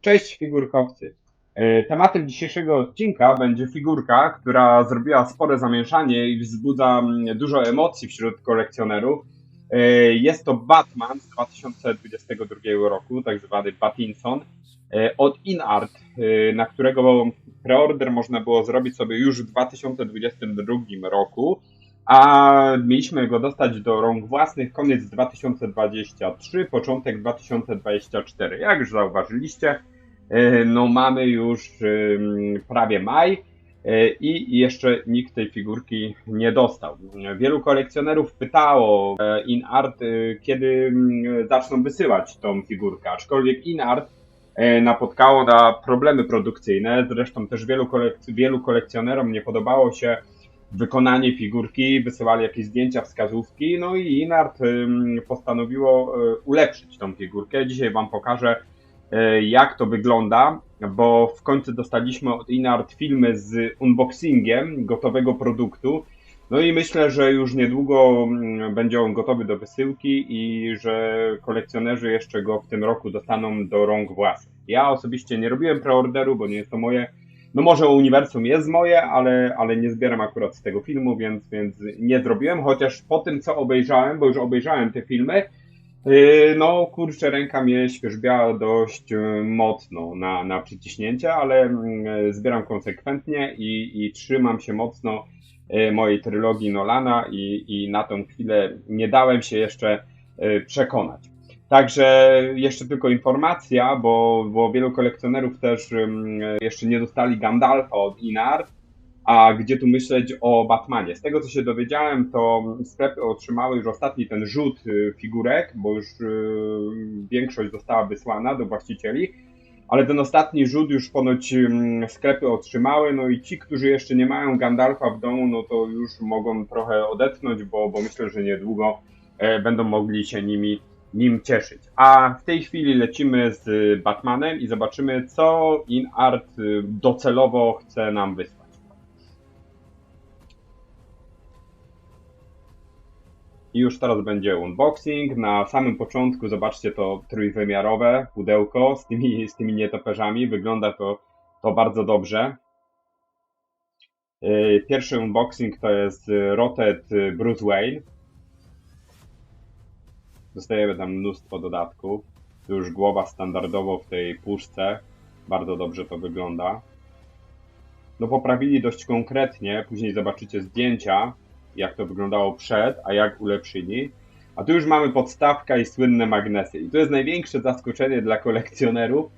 Cześć figurkowcy. E, Tematem dzisiejszego odcinka będzie figurka, która zrobiła spore zamieszanie i wzbudza mm, dużo emocji wśród kolekcjonerów. E, Jest to Batman z 2022 roku, tak zwany Batinson, e, od InArt, na którego preorder można było zrobić sobie już w 2022 roku, a mieliśmy go dostać do rąk własnych koniec 2023, początek 2024. Jak już zauważyliście, no mamy już prawie maj e, i jeszcze nikt tej figurki nie dostał. Wielu kolekcjonerów pytało e, InArt, e, kiedy zaczną wysyłać tą figurkę, aczkolwiek InArt e, napotkało na problemy produkcyjne. Zresztą też wielu, kolek- wielu kolekcjonerom nie podobało się wykonanie figurki, wysyłali jakieś zdjęcia, wskazówki, no i Inart postanowiło ulepszyć tą figurkę. Dzisiaj Wam pokażę, jak to wygląda, bo w końcu dostaliśmy od Inart filmy z unboxingiem gotowego produktu. No i myślę, że już niedługo mm, będzie on gotowy do wysyłki i że kolekcjonerzy jeszcze go w tym roku dostaną do rąk własnych. Ja osobiście nie robiłem preorderu, bo nie jest to moje no może uniwersum jest moje, ale, ale nie zbieram akurat z tego filmu, więc, więc nie zrobiłem, chociaż po tym co obejrzałem, bo już obejrzałem te filmy, no kurczę, ręka mnie świeżbiała dość yy, mocno na, na przyciśnięcie, ale yy, zbieram konsekwentnie i, i trzymam się mocno mojej trylogii Nolana i, i na tą chwilę nie dałem się jeszcze przekonać. Także jeszcze tylko informacja, bo, bo wielu kolekcjonerów też ym, jeszcze nie dostali Gandalfa od Inart, a gdzie tu myśleć o Batmanie? Z tego co się dowiedziałem, to sklepy otrzymały już ostatni ten rzut y, figurek, bo już y, większość została wysłana do właścicieli, ale ten ostatni rzut już ponoć sklepy otrzymały, no i ci, którzy jeszcze nie mają Gandalfa w domu, no to już mogą trochę odetchnąć, bo, bo myślę, że niedługo e, będą mogli się nimi nim cieszyć. A w tej chwili lecimy z Batmanem i zobaczymy, co InArt y, docelowo chce nam wysłać. I już teraz będzie unboxing. Na samym początku zobaczcie to trójwymiarowe pudełko z tymi, z tymi nietoperzami. Wygląda to, to bardzo dobrze. Y, Pierwszy unboxing to jest Rotet Bruce Wayne. Dostajemy tam mnóstwo dodatków. Tu już głowa standardowo w tej puszce. Bardzo dobrze to wygląda. No poprawili dość konkretnie, później zobaczycie zdjęcia, jak to wyglądało przed, a jak ulepszyli. A tu już mamy podstawka i słynne magnesy. I to jest największe zaskoczenie dla kolekcjonerów,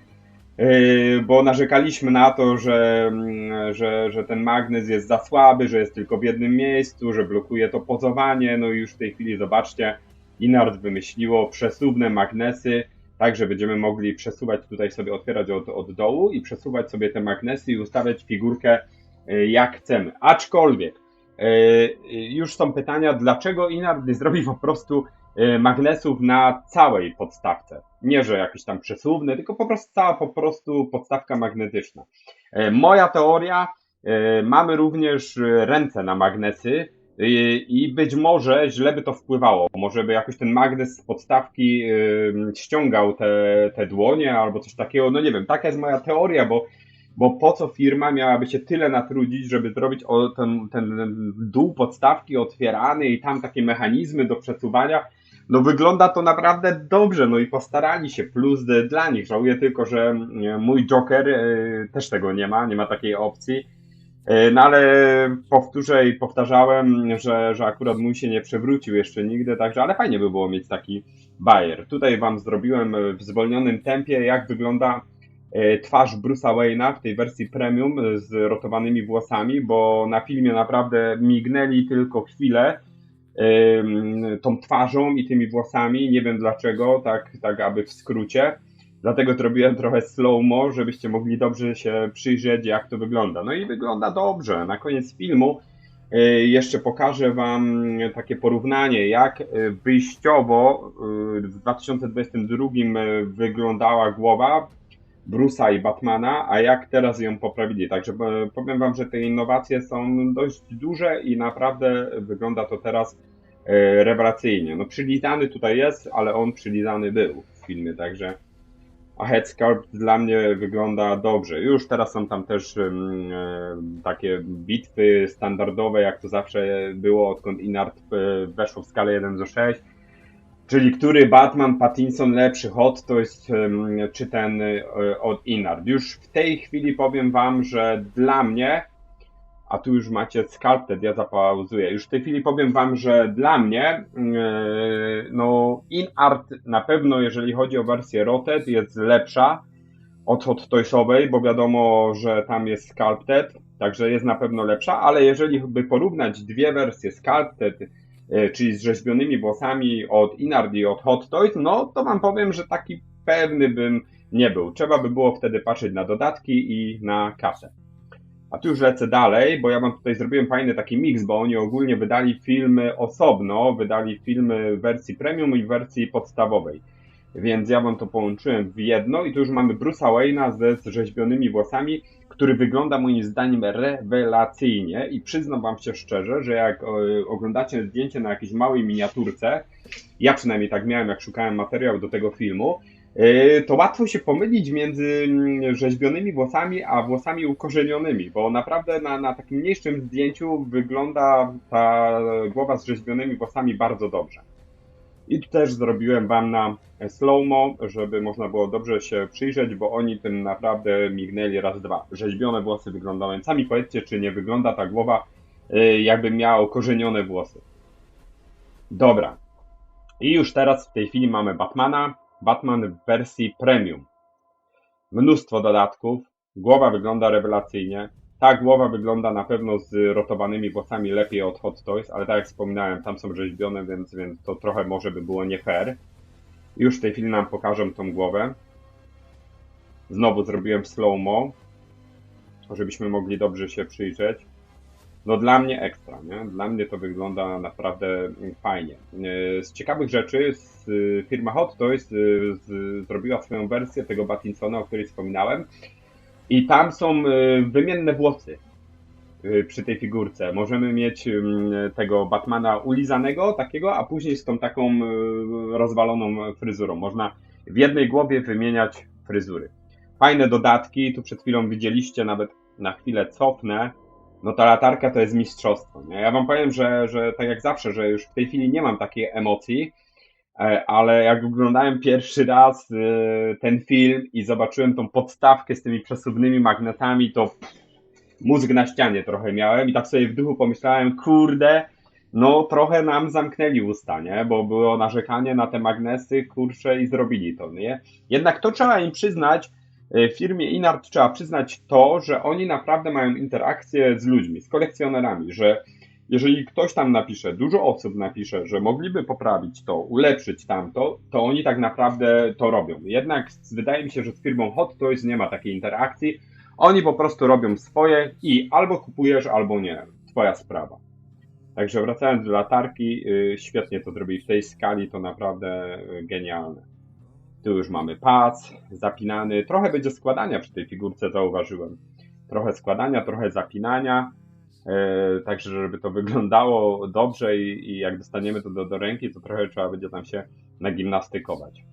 yy, bo narzekaliśmy na to, że, mm, że, że ten magnes jest za słaby, że jest tylko w jednym miejscu, że blokuje to pozowanie. No i już w tej chwili zobaczcie, Inard wymyśliło przesuwne magnesy, tak że będziemy mogli przesuwać tutaj sobie, otwierać od, od dołu i przesuwać sobie te magnesy i ustawiać figurkę y, jak chcemy. Aczkolwiek już są pytania, dlaczego Inard nie zrobi po prostu y, magnesów na całej podstawce. Nie, że jakieś tam przesuwne, tylko po prostu cała po prostu podstawka magnetyczna. Y, Moja teoria, mamy również ręce na magnesy, i być może źle by to wpływało. Może by jakoś ten magnes z podstawki ściągał te, te dłonie albo coś takiego. No nie wiem, taka jest moja teoria, bo, bo po co firma miałaby się tyle natrudzić, żeby zrobić ten, ten dół podstawki otwierany i tam takie mechanizmy do przesuwania. No wygląda to naprawdę dobrze, no i postarali się, plus dla nich. Żałuję tylko, że y, mój Joker y, też tego nie ma, nie ma takiej opcji. E, No ale powtórzę i powtarzałem, że, że akurat mój się nie przewrócił jeszcze nigdy, także ale fajnie by było mieć taki bajer. Tutaj wam zrobiłem w zwolnionym tempie, jak wygląda e, twarz Bruce'a Wayne'a w tej wersji premium z rotowanymi włosami, bo na filmie naprawdę mignęli tylko chwilę tą twarzą i tymi włosami. Nie wiem dlaczego, tak, tak aby w skrócie. Dlatego zrobiłem trochę slow-mo, żebyście mogli dobrze się przyjrzeć, jak to wygląda. No i wygląda dobrze. Na koniec filmu y, jeszcze pokażę Wam takie porównanie, jak y, wyjściowo w 2022 y, wyglądała głowa Bruce'a i Batmana, a jak teraz ją poprawili. Także e, powiem Wam, że te innowacje są dość duże i naprawdę wygląda to teraz e, rewelacyjnie. No przylizany tutaj jest, ale on przylizany był w filmie, także a Headsculpt dla mnie wygląda dobrze. Już teraz są tam też e, takie bitwy standardowe, jak to zawsze było, odkąd Inart weszło w skalę 1 do 6. Czyli który Batman, Pattinson lepszy, Hot to jest, czy ten e, od Inard. Już w tej chwili powiem wam, że dla mnie, a tu już macie Sculpted, ja zapauzuję, już w tej chwili powiem wam, że dla mnie, e, no Inart na pewno, jeżeli chodzi o wersję Roted, jest lepsza od Hot Toysowej, bo wiadomo, że tam jest Sculpted, także jest na pewno lepsza, ale jeżeli by porównać dwie wersje Sculpted, czyli z rzeźbionymi włosami od Inard i od Hot Toys, no to wam powiem, że taki pewny bym nie był. Trzeba by było wtedy patrzeć na dodatki i na kasę. A tu już lecę dalej, bo ja wam tutaj zrobiłem fajny taki mix, bo oni ogólnie wydali filmy osobno, wydali filmy w wersji premium i w wersji podstawowej. Więc ja wam to połączyłem w jedno i tu już mamy Bruce'a Wayne'a ze zrzeźbionymi włosami, który wygląda moim zdaniem rewelacyjnie i przyznam wam się szczerze, że jak e, oglądacie zdjęcie na jakiejś małej miniaturce, ja przynajmniej tak miałem jak szukałem materiału do tego filmu, e, to łatwo się pomylić między mm, rzeźbionymi włosami a włosami ukorzenionymi, bo naprawdę na, na takim mniejszym zdjęciu wygląda ta głowa z rzeźbionymi włosami bardzo dobrze. I tu też zrobiłem wam na slow-mo, żeby można było dobrze się przyjrzeć, bo oni tym naprawdę mignęli raz, dwa. Rzeźbione włosy wyglądają. Sami powiedzcie, czy nie wygląda ta głowa, y, jakby miała okorzenione włosy. Dobra. I już teraz w tej chwili mamy Batmana. Batman w wersji premium. Mnóstwo dodatków. Głowa wygląda rewelacyjnie. Ta głowa wygląda na pewno z rotowanymi włosami lepiej od Hot Toys, ale tak jak wspominałem, tam są rzeźbione, więc, więc to trochę może by było nie fair. Już w tej chwili nam pokażę tą głowę. Znowu zrobiłem slow-mo, żebyśmy mogli dobrze się przyjrzeć. No dla mnie ekstra, nie? Dla mnie to wygląda naprawdę fajnie. E, Z ciekawych rzeczy y, firma Hot Toys z, zrobiła swoją wersję tego Batinsona, o której wspominałem. I tam są y, wymienne włosy y, przy tej figurce. Możemy mieć tego Batmana ulizanego, takiego, a później z tą taką y, rozwaloną fryzurą. Można w jednej głowie wymieniać fryzury. Fajne dodatki, tu przed chwilą widzieliście, nawet na chwilę cofnę. No ta latarka to jest mistrzostwo. Nie? Ja wam powiem, że, że tak jak zawsze, że już w tej chwili nie mam takiej emocji, ale jak oglądałem pierwszy raz e, ten film i zobaczyłem tą podstawkę z tymi przesuwnymi magnetami, to mózg na ścianie trochę miałem i tak sobie w duchu pomyślałem, kurde, no trochę nam zamknęli usta, nie? Bo było narzekanie na te magnesy, kurcze i zrobili to, nie? Jednak to trzeba im przyznać, e, firmie Inart trzeba przyznać to, że oni naprawdę mają interakcję z ludźmi, z kolekcjonerami, że jeżeli ktoś tam napisze, dużo osób napisze, że mogliby poprawić to, ulepszyć tamto, to oni tak naprawdę to robią. Jednak wydaje mi się, że z firmą Hot Toys nie ma takiej interakcji. Oni po prostu robią swoje i albo kupujesz, albo nie. Twoja sprawa. Także wracając do latarki, yy, świetnie to zrobili w tej skali, to naprawdę yy, genialne. Tu już mamy pas zapinany. Trochę będzie składania przy tej figurce, zauważyłem. Trochę składania, trochę zapinania. E, Także, żeby to wyglądało dobrze i, i jak dostaniemy to do, do ręki, to trochę trzeba będzie tam się nagimnastykować.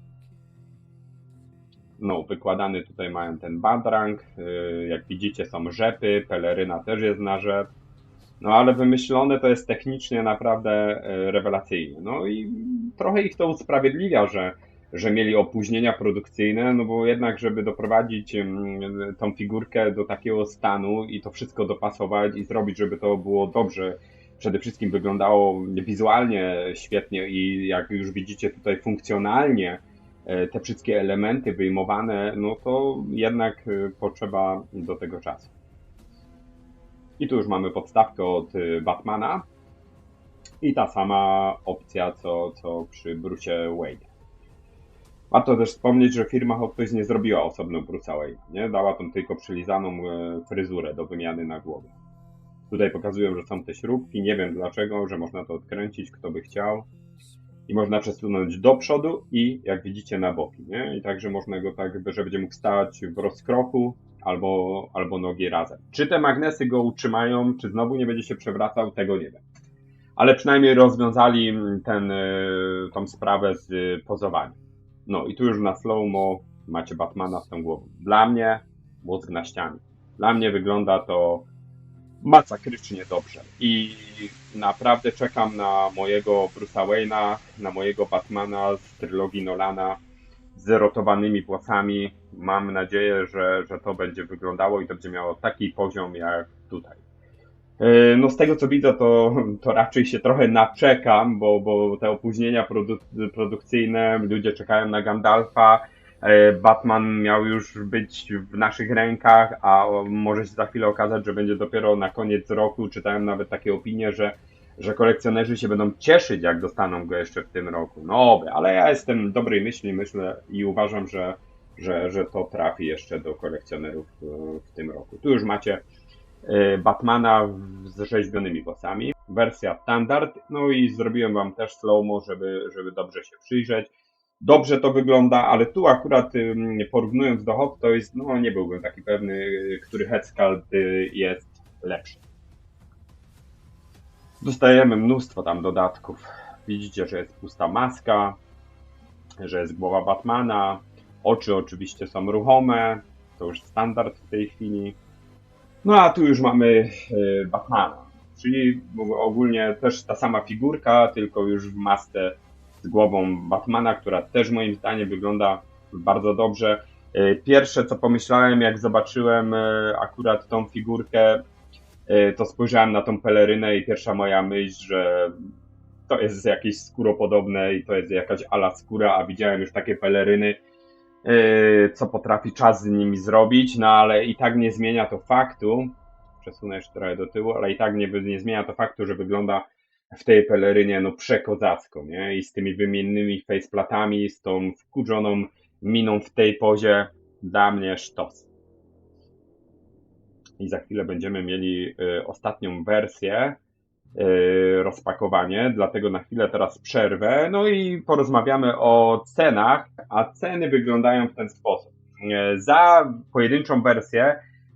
No, wykładany tutaj mają ten badrang. e, Jak widzicie, są rzepy, peleryna też jest na rzep. No, ale wymyślone to jest technicznie naprawdę e, rewelacyjnie. No i trochę ich to usprawiedliwia, że, że mieli opóźnienia produkcyjne, no bo jednak, żeby doprowadzić tą figurkę do takiego stanu i to wszystko dopasować i zrobić, żeby to było dobrze, przede wszystkim wyglądało wizualnie świetnie i jak już widzicie tutaj funkcjonalnie e, te wszystkie elementy wyjmowane, no to jednak e, potrzeba do tego czasu. I tu już mamy podstawkę od e, Batmana i ta sama opcja co, co przy Bruce'ie Wayne. Warto też wspomnieć, że firma Hot Toys nie zrobiła osobno Bruce'a Wayne'a, nie? Dała tą tylko przylizaną e, fryzurę do wymiany na głowie. Tutaj pokazują, że są te śrubki, nie wiem dlaczego, że można to odkręcić, kto by chciał. I można przesunąć do przodu i jak widzicie na boki, nie? I także można go tak, że będzie mógł stać w rozkroku albo, albo nogi razem. Czy te magnesy go utrzymają, czy znowu nie będzie się przewracał, tego nie wiem. Ale przynajmniej rozwiązali ten, e, tą sprawę z pozowaniem. No i tu już na slow-mo macie Batmana z tą głową. Dla mnie mózg na ścianie. Dla mnie wygląda to masakrycznie dobrze. I naprawdę czekam na mojego Bruce'a Wayne'a, na mojego Batmana z trylogii Nolana z rotowanymi włosami. Mam nadzieję, że, że to będzie wyglądało i to będzie miało taki poziom jak tutaj. Yy, No z tego co widzę, to, to raczej się trochę naczekam, bo, bo te opóźnienia produ- produkcyjne, ludzie czekają na Gandalfa, yy, Batman miał już być w naszych rękach, a może się za chwilę okazać, że będzie dopiero na koniec roku. Czytałem nawet takie opinie, że, że kolekcjonerzy się będą cieszyć, jak dostaną go jeszcze w tym roku. No oby, ale ja jestem dobrej myśli, myślę i uważam, że, że, że to trafi jeszcze do kolekcjonerów yy, w tym roku. Tu już macie Batmana w- z rzeźbionymi włosami. Wersja standard. No i zrobiłem wam też slow-mo, żeby, żeby dobrze się przyjrzeć. Dobrze to wygląda, ale tu akurat porównując do Hot Toys, no nie byłbym taki pewny, y, który headsculpt y, jest lepszy. Dostajemy mnóstwo tam dodatków. Widzicie, że jest pusta maska, że jest głowa Batmana, oczy oczywiście są ruchome, to już standard w tej chwili. No a tu już mamy e, Batmana, czyli ogólnie też ta sama figurka, tylko już w masce z głową Batmana, która też moim zdaniem wygląda bardzo dobrze. E, Pierwsze co pomyślałem, jak zobaczyłem e, akurat tą figurkę, to spojrzałem na tą pelerynę i pierwsza moja myśl, że to jest jakieś skóropodobne i to jest jakaś ala skóra, a widziałem już takie peleryny, co potrafi czas z nimi zrobić, no ale i tak nie zmienia to faktu, przesunę jeszcze trochę do tyłu, ale i tak nie, nie zmienia to faktu, że wygląda w tej pelerynie no przekozacko, nie? I z tymi wymiennymi faceplatami, z tą wkurzoną miną w tej pozie, dla mnie sztos. I za chwilę będziemy mieli y, ostatnią wersję, y, rozpakowanie, dlatego na chwilę teraz przerwę, no i porozmawiamy o cenach, a ceny wyglądają w ten sposób. E, Za pojedynczą wersję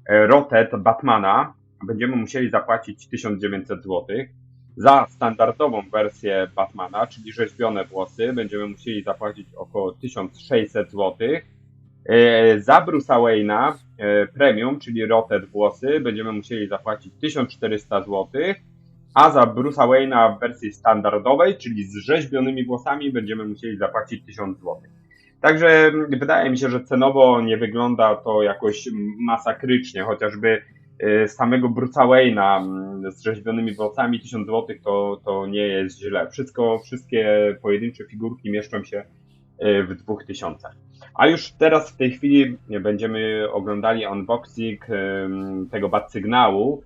e, Rotet Batmana będziemy musieli zapłacić 1900 zł. Za standardową wersję Batmana, czyli rzeźbione włosy, będziemy musieli zapłacić około 1600 zł. E, Za Bruce'a Wayne'a e, Premium, czyli Rotet włosy, będziemy musieli zapłacić 1400 zł. A za Bruce'a Wayne'a w wersji standardowej, czyli z rzeźbionymi włosami, będziemy musieli zapłacić 1000 zł. Także mm, wydaje mi się, że cenowo nie wygląda to jakoś masakrycznie, chociażby y, samego Bruce'a Wayne'a mm, z rzeźbionymi włosami 1000 zł to, to nie jest źle. Wszystko, wszystkie pojedyncze figurki mieszczą się y, w 2000. A już teraz w tej chwili będziemy oglądali unboxing tego bat sygnału,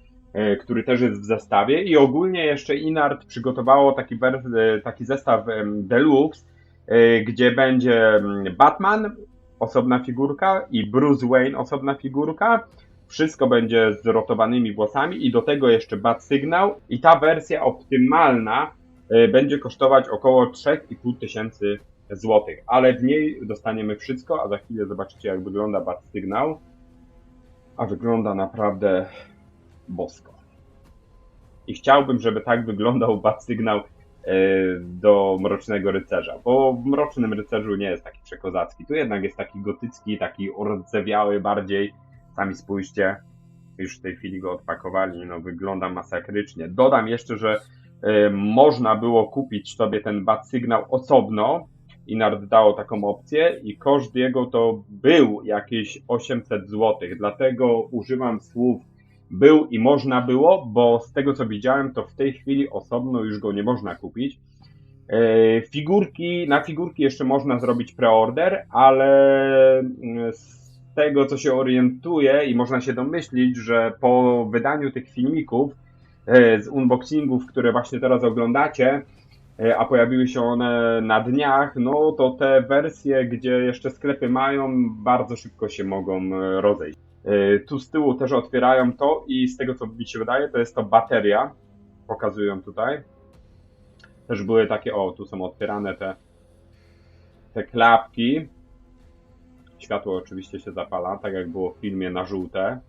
który też jest w zestawie i ogólnie jeszcze Inart przygotowało taki, e, taki zestaw deluxe, e, gdzie będzie mm, Batman, osobna figurka i Bruce Wayne, osobna figurka. Wszystko będzie z rotowanymi włosami i do tego jeszcze Bat Sygnał i ta wersja optymalna e, będzie kosztować około 3,5 tysięcy złotych, ale w niej dostaniemy wszystko, a za chwilę zobaczycie jak wygląda Bat Sygnał. A wygląda naprawdę bosko. I chciałbym, żeby tak wyglądał bat sygnał e, do Mrocznego Rycerza, bo w Mrocznym Rycerzu nie jest taki przekozacki. Tu jednak jest taki gotycki, taki ordzewiały bardziej. Sami spójrzcie, już w tej chwili go odpakowali, no wygląda masakrycznie. Dodam jeszcze, że e, można było kupić sobie ten bat sygnał osobno i Nard dało taką opcję i koszt jego to był jakieś 800 zł, dlatego używam słów był i można było, bo z tego co widziałem, to w tej chwili osobno już go nie można kupić. E, Figurki, na figurki jeszcze można zrobić preorder, ale mm, z tego co się orientuję i można się domyślić, że po wydaniu tych filmików e, z unboxingów, które właśnie teraz oglądacie, e, a pojawiły się one na dniach, no to te wersje, gdzie jeszcze sklepy mają, bardzo szybko się mogą rozejść. E, Tu z tyłu też otwierają to i z tego co mi się wydaje, to jest to bateria. Pokazują tutaj. Też były takie, o, tu są otwierane te, te klapki. Światło oczywiście się zapala, tak jak było w filmie na żółte.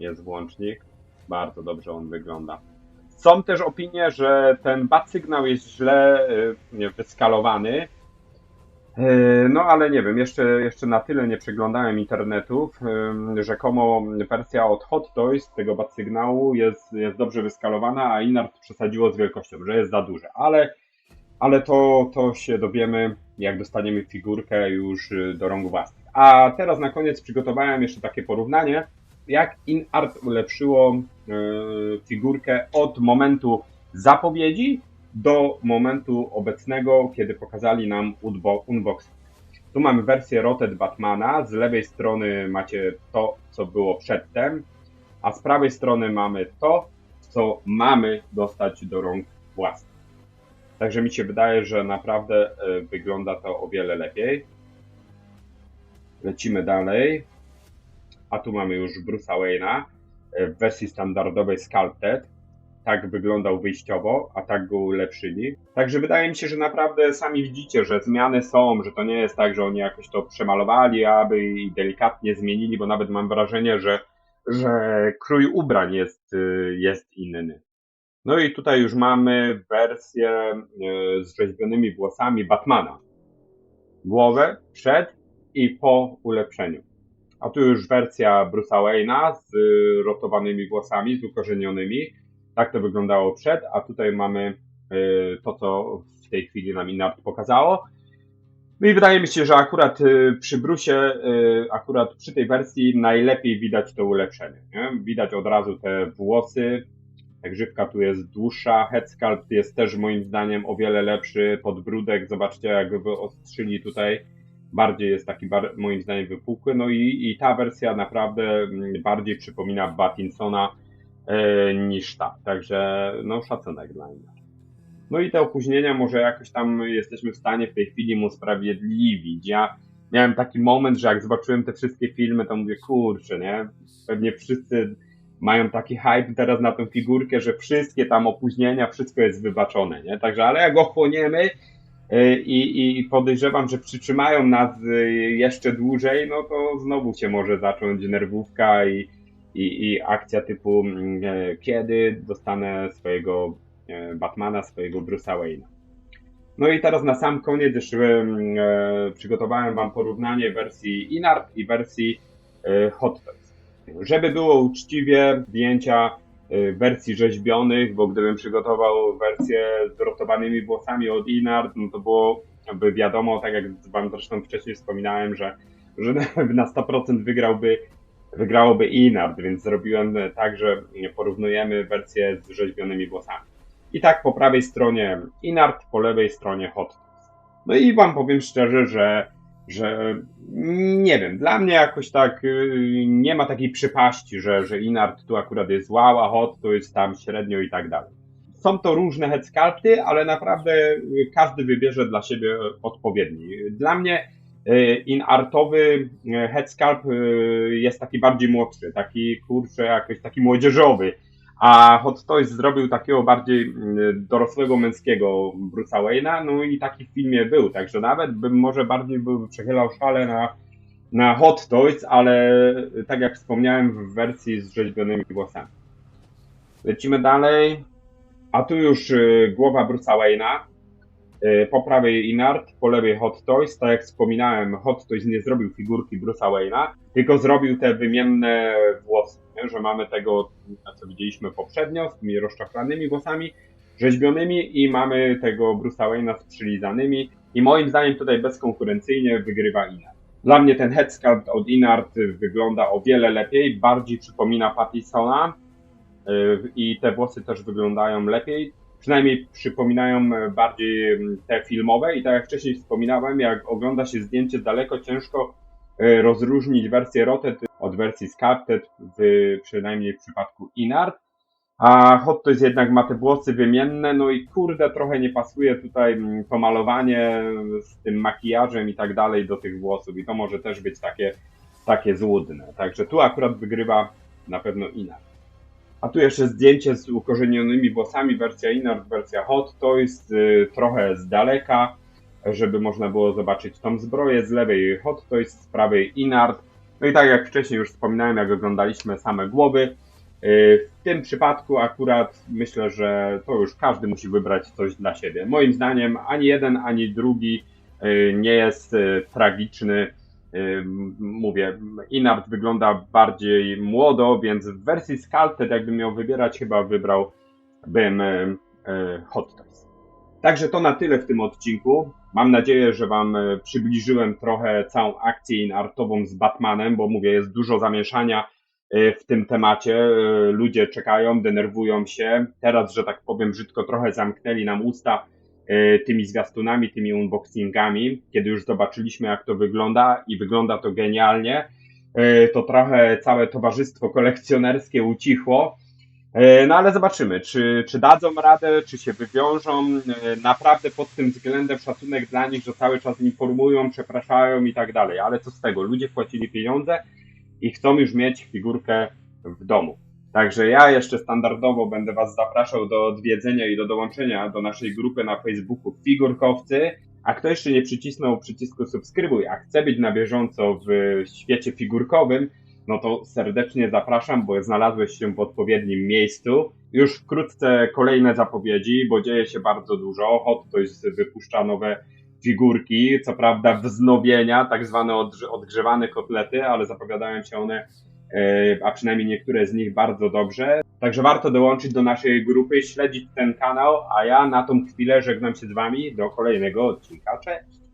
Jest włącznik. Bardzo dobrze on wygląda. Są też opinie, że ten bat sygnał jest źle y, wyskalowany. E, No ale nie wiem, jeszcze, jeszcze na tyle nie przeglądałem internetów. Rzekomo wersja od Hot Toys tego bat sygnału jest, jest dobrze wyskalowana, a Inart przesadziło z wielkością, że jest za duże. Ale, ale to, to się dowiemy, jak dostaniemy figurkę już y, do rąk własnych. A teraz na koniec przygotowałem jeszcze takie porównanie, jak InArt ulepszyło y, figurkę od momentu zapowiedzi do momentu obecnego, kiedy pokazali nam unbo- unboxing. Tu mamy wersję Roted Batmana, z lewej strony macie to, co było przedtem, a z prawej strony mamy to, co mamy dostać do rąk własnych. Także mi się wydaje, że naprawdę e, wygląda to o wiele lepiej. Lecimy dalej. A tu mamy już Bruce'a Wayne'a e, w wersji standardowej Sculpted tak wyglądał wyjściowo, a tak go ulepszyli. Także wydaje mi się, że naprawdę sami widzicie, że zmiany są, że to nie jest tak, że oni jakoś to przemalowali, aby i delikatnie zmienili, bo nawet mam wrażenie, że, że krój ubrań jest, y, jest inny. No i tutaj już mamy wersję y, z rzeźbionymi włosami Batmana. Głowę przed i po ulepszeniu. A tu już wersja Bruce'a Wayne'a z rotowanymi włosami, z ukorzenionymi tak to wyglądało przed, a tutaj mamy y, to, co w tej chwili nam Inart pokazało. No i wydaje mi się, że akurat y, przy Brusie, y, akurat przy tej wersji najlepiej widać to ulepszenie. Nie? Widać od razu te włosy, grzywka tu jest dłuższa, headsculpt jest też moim zdaniem o wiele lepszy, podbródek, zobaczcie jak wyostrzyli tutaj, bardziej jest taki moim zdaniem wypukły, no i, i ta wersja naprawdę mm, bardziej przypomina Battinsona, e, niż ta. Także no szacunek dla mnie. No i te opóźnienia może jakoś tam jesteśmy w stanie w tej chwili mu usprawiedliwić. Ja miałem taki moment, że jak zobaczyłem te wszystkie filmy, to mówię, kurczę, nie? Pewnie wszyscy mają taki hype teraz na tą figurkę, że wszystkie tam opóźnienia, wszystko jest wybaczone, nie? Także, ale jak ochłoniemy y, i, i podejrzewam, że przytrzymają nas y, jeszcze dłużej, no to znowu się może zacząć nerwówka i, i, i akcja typu mm, e, kiedy dostanę swojego e, Batmana, swojego Bruce'a Wayne'a. No i teraz na sam koniec e, przygotowałem Wam porównanie wersji Inart i wersji Hot Toys. Żeby było uczciwie, zdjęcia wersji rzeźbionych, bo gdybym przygotował wersję z rotowanymi włosami od Inart, no to było by wiadomo, tak jak Wam zresztą wcześniej wspominałem, że, że na 100% wygrałby wygrałoby Inard, więc zrobiłem tak, że porównujemy wersję z rzeźbionymi włosami. I tak po prawej stronie Inard, po lewej stronie Hot Toys. No i wam powiem szczerze, że, że nie wiem, dla mnie jakoś tak y, nie ma takiej przypaści, że, że Inard tu akurat jest wow, a Hot Toys tam średnio i tak dalej. Są to różne headsculpty, ale naprawdę y, każdy wybierze dla siebie odpowiedni. Dla mnie y, inartowy y, headsculpt y, jest taki bardziej młodszy, taki kurczę, jakoś taki młodzieżowy, a Hot Toys zrobił takiego bardziej dorosłego męskiego Bruce'a Wayne'a, no i taki w filmie był, także nawet bym może bardziej był przechylał szale na, na Hot Toys, ale tak jak wspomniałem w wersji z rzeźbionymi włosami. Lecimy dalej. A tu już głowa Bruce'a Wayne'a. Y, Po prawej Inart, po lewej Hot Toys. Tak jak wspominałem, Hot Toys nie zrobił figurki Bruce'a Wayne'a, tylko zrobił te wymienne włosy, nie? że mamy tego, co widzieliśmy poprzednio, z tymi rozczochranymi włosami rzeźbionymi i mamy tego Bruce'a Wayne'a z przylizanymi i moim zdaniem tutaj bezkonkurencyjnie wygrywa Inart. Dla mnie ten headsculpt od Inart wygląda o wiele lepiej, bardziej przypomina Pattisona, Y, i te włosy też wyglądają lepiej. Przynajmniej przypominają e, bardziej te filmowe i tak jak wcześniej wspominałem, jak ogląda się zdjęcie z daleko, ciężko e, rozróżnić wersję Roted od wersji Sculpted, w, przynajmniej w przypadku Inart. A Hot to jest jednak ma te włosy wymienne, no i kurde, trochę nie pasuje tutaj mm, to malowanie z tym makijażem i tak dalej do tych włosów i to może też być takie, takie złudne. Także tu akurat wygrywa na pewno Inart. A tu jeszcze zdjęcie z ukorzenionymi włosami, wersja Inart, wersja Hot Toys, y, trochę z daleka, żeby można było zobaczyć tą zbroję. Z lewej Hot Toys, z prawej Inart. No i tak jak wcześniej już wspominałem, jak oglądaliśmy same głowy, y, w tym przypadku akurat myślę, że to już każdy musi wybrać coś dla siebie. Moim zdaniem ani jeden, ani drugi y, nie jest y, tragiczny. Mówię, Inart wygląda bardziej młodo, więc w wersji Sculpted, jakbym miał wybierać, chyba wybrałbym y, y, Hot Toys. Także to na tyle w tym odcinku. Mam nadzieję, że Wam y, przybliżyłem trochę całą akcję inartową z Batmanem, bo mówię, jest dużo zamieszania w tym temacie. Ludzie czekają, denerwują się. Teraz, że tak powiem, brzydko trochę zamknęli nam usta tymi zwiastunami, tymi unboxingami, kiedy już zobaczyliśmy, jak to wygląda i wygląda to genialnie, y, to trochę całe towarzystwo kolekcjonerskie ucichło. Y, No ale zobaczymy, czy, czy dadzą radę, czy się wywiążą. Naprawdę pod tym względem szacunek dla nich, że cały czas informują, przepraszają i tak dalej. Ale co z tego? Ludzie płacili pieniądze i chcą już mieć figurkę w domu. Także ja jeszcze standardowo będę Was zapraszał do odwiedzenia i do dołączenia do naszej grupy na Facebooku Figurkowcy. A kto jeszcze nie przycisnął przycisku subskrybuj, a chce być na bieżąco w świecie figurkowym, no to serdecznie zapraszam, bo znalazłeś się w odpowiednim miejscu. Już wkrótce kolejne zapowiedzi, bo dzieje się bardzo dużo. Hot Toys wypuszcza nowe figurki, co prawda wznowienia, tak zwane odgrze- odgrzewane kotlety, ale zapowiadają się one a przynajmniej niektóre z nich bardzo dobrze. Także warto dołączyć do naszej grupy, śledzić ten kanał, a ja na tą chwilę żegnam się z Wami do kolejnego odcinka. Cześć!